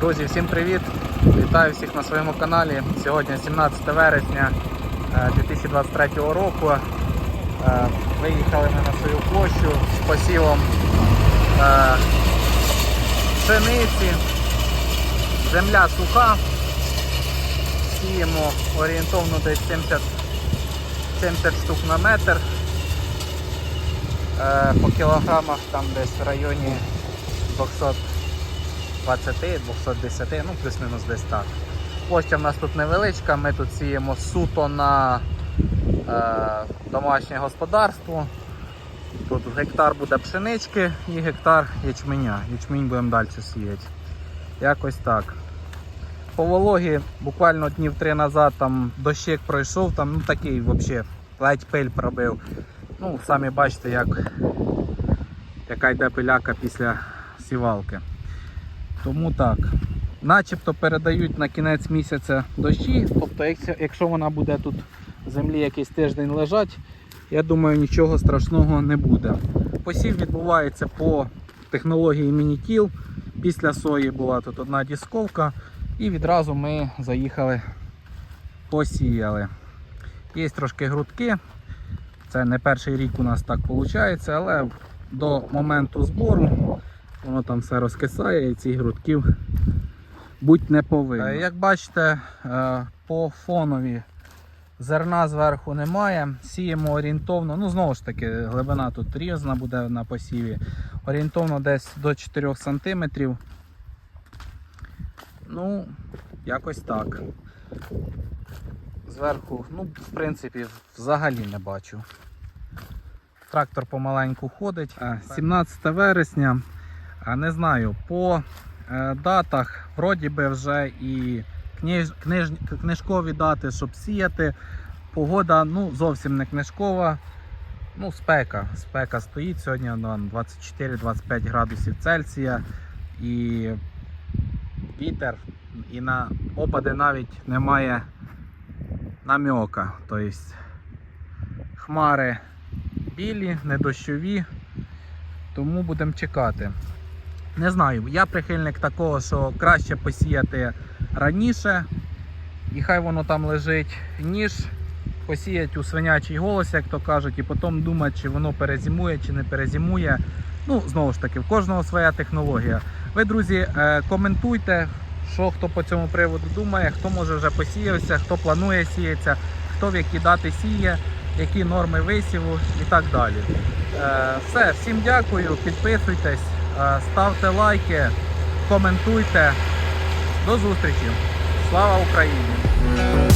Друзі, всім привіт! Вітаю всіх на своєму каналі. Сьогодні 17 вересня е, 2023 року. Е, Виїхали ми на свою площу з посівом е, пшениці. Земля суха. Сіємо орієнтовно десь 70, 70 штук на метр. Е, По кілограмах там десь в районі 200 20, 210, ну плюс-мінус десь так. Площа в нас тут невеличка, ми тут сіємо суто на е, домашнє господарство. Тут гектар буде пшенички і гектар ячменя. Ячмінь будемо далі сіяти. Якось так. По вологі буквально днів три назад там дощик пройшов, там ну такий взагалі ледь пиль пробив. Ну, самі бачите, як, яка йде пиляка після сівалки. Тому так. Начебто передають на кінець місяця дощі. Тобто, якщо, вона буде тут в землі якийсь тиждень лежати, я думаю, нічого страшного не буде. Посів відбувається по технології мінітіл. Після сої була тут одна дісковка, і відразу ми заїхали, посіяли. Є трошки грудки. Це не перший рік у нас так виходить, але до моменту збору Воно там все розкисає і цих грудків будь не повинно. Е, Як бачите, е, по фонові зерна зверху немає. Сіємо орієнтовно, ну знову ж таки, глибина тут різна буде на посіві. Орієнтовно десь до 4 см. Ну, якось так. Зверху, ну, в принципі, взагалі не бачу. Трактор помаленьку ходить. Е, 17 вересня. Не знаю, по е, датах вроді би вже і книж, книж, книжкові дати, щоб сіяти. Погода ну, зовсім не книжкова. Ну, спека. Спека стоїть сьогодні на 24-25 градусів Цельсія. І вітер, і на опади навіть немає намьока. Тобто хмари білі, не дощові. Тому будемо чекати. Не знаю, я прихильник такого, що краще посіяти раніше, і хай воно там лежить, ніж посіяти у свинячий голос, як то кажуть, і потім думати, чи воно перезимує, чи не перезимує. Ну, знову ж таки, в кожного своя технологія. Ви, друзі, е, коментуйте, що хто по цьому приводу думає, хто може вже посіявся, хто планує сіятися, хто в які дати сіє, які норми висіву і так далі. Е, Все, всім дякую, підписуйтесь. Е, Ставте лайки, коментуйте. До зустрічі. Слава Україні!